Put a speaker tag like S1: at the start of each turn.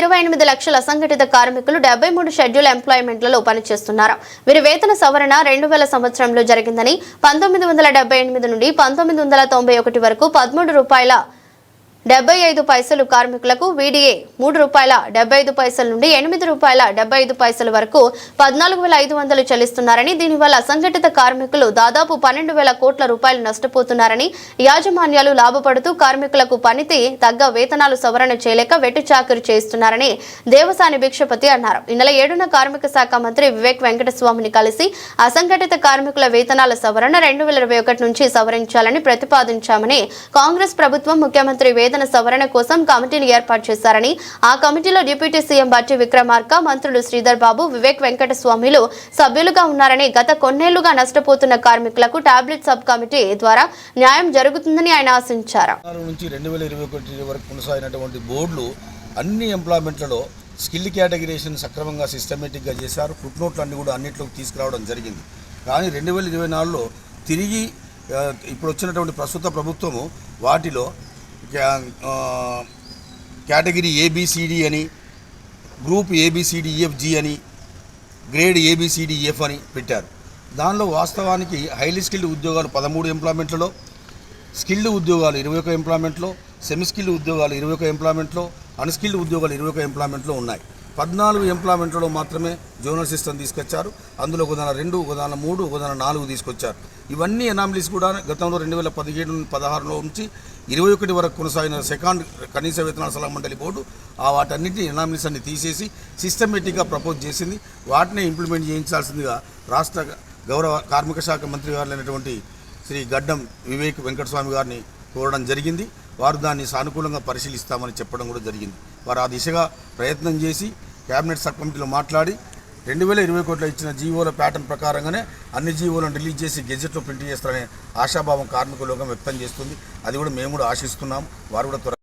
S1: ఇరవై ఎనిమిది లక్షల అసంఘటిత కార్మికులు డెబ్బై మూడు షెడ్యూల్ ఎంప్లాయ్మెంట్లలో పనిచేస్తున్నారు. వీరి వేతన సవరణ రెండు వేల సంవత్సరంలో జరిగిందని పంతొమ్మిది వందల డెబ్బై ఎనిమిది నుండి పంతొమ్మిది వందల తొంభై ఒకటి వరకు పదమూడు రూపాయల డెబ్బై ఐదు పైసలు కార్మికులకు వీడిఏ మూడు రూపాయల డెబ్బై ఐదు పైసల నుండి ఎనిమిది రూపాయల డెబ్బై ఐదు పైసల వరకు పద్నాలుగు వేల ఐదు వందలు చెల్లిస్తున్నారని దీనివల్ల అసంఘటిత కార్మికులు దాదాపు పన్నెండు వేల కోట్ల రూపాయలు నష్టపోతున్నారని యాజమాన్యాలు లాభపడుతూ కార్మికులకు పనితి తగ్గ వేతనాలు సవరణ చేయలేక వెట్టి చాకరీ చేస్తున్నారని దేవసాని భిక్షపతి అన్నారు. ఈ నెల ఏడున కార్మిక శాఖ మంత్రి వివేక్ వెంకటస్వామిని కలిసి అసంఘటిత కార్మికుల వేతనాల సవరణ రెండు వేల ఇరవై ఒకటి నుంచి సవరించాలని ప్రతిపాదించామని కాంగ్రెస్ ప్రభుత్వం ముఖ్యమంత్రి వేతన సవరణ కోసం కమిటీని ఏర్పాటు చేశారని ఆ కమిటీలో డిప్యూటీ సీఎం బట్టి విక్రమార్క మంత్రులు శ్రీధర్ బాబు వివేక్ వెంకట స్వామిలు సభ్యులుగా ఉన్నారని గత కొన్నేళ్ళుగా నష్టపోతున్న కార్మికులకు టాబ్లెట్ సబ్ కమిటీ ద్వారా న్యాయం జరుగుతుందని ఆయన ఆశించారు.
S2: నుంచి రెండు వేల ఇరవై ఒకటి వరకు కొనసాగినటువంటి బోర్డులు అన్ని ఎంప్లాయ్మెంట్లలో స్కిల్ కేటగిరేషన్ సక్రమంగా సిస్టమేటిక్గా చేశారు. ఫుట్ నోట్లు అన్ని కూడా అన్నింటిలోకి తీసుకురావడం జరిగింది. కానీ రెండు వేల ఇరవై నాలుగులో తిరిగి ఇప్పుడు వచ్చినటువంటి ప్రస్తుత ప్రభుత్వము వాటిలో category A B C D అని group A B C D F G అని grade A B C D F అని పెట్టారు. దానిలో వాస్తవానికి హైలీ స్కిల్డ్ ఉద్యోగాలు పదమూడు ఎంప్లాయ్మెంట్లలో స్కిల్డ్ ఉద్యోగాలు ఇరవై ఒక ఎంప్లాయ్మెంట్లో సెమీ స్కిల్డ్ ఉద్యోగాలు ఇరవై ఒక ఎంప్లాయ్మెంట్లో అన్స్కిల్డ్ ఉద్యోగాలు ఇరవై ఒక ఎంప్లాయ్మెంట్లో ఉన్నాయి. పద్నాలుగు ఎంప్లాయ్మెంట్లలో మాత్రమే జోనల్ సిస్టమ్ తీసుకొచ్చారు. అందులో ఒకదాన రెండు ఒకదాన మూడు ఒకదాన నాలుగు తీసుకొచ్చారు. ఇవన్నీ ఎనామిలీస్ కూడా గతంలో రెండు వేల పదిహేడు పదహారులో ఉంచి ఇరవై ఒకటి వరకు కొనసాగిన సెకండ్ కనీస వేతనాల సలహా మండలి బోర్డు ఆ వాటన్నిటిని ఎనామిలీస్ అన్ని తీసేసి సిస్టమేటిక్గా ప్రపోజ్ చేసింది. వాటిని ఇంప్లిమెంట్ చేయించాల్సిందిగా రాష్ట్ర గౌరవ కార్మిక శాఖ మంత్రి గారు శ్రీ గడ్డం వివేక్ వెంకటస్వామి గారిని కోరడం జరిగింది. వారు దాన్ని సానుకూలంగా పరిశీలిస్తామని చెప్పడం కూడా జరిగింది. వారు ఆ దిశగా ప్రయత్నం చేసి కేబినెట్ సబ్ కమిటీలో మాట్లాడి రెండు వేల ఇరవై కోట్ల ఇచ్చిన జీవోల ప్యాటర్న్ ప్రకారంగానే అన్ని జీవోలను రిలీజ్ చేసి గెజెట్లో ప్రింట్ చేస్తారనే ఆశాభావం కార్మిక లోకం వ్యక్తం చేస్తుంది. అది కూడా మేము కూడా ఆశిస్తున్నాం. వారు కూడా త్వరగా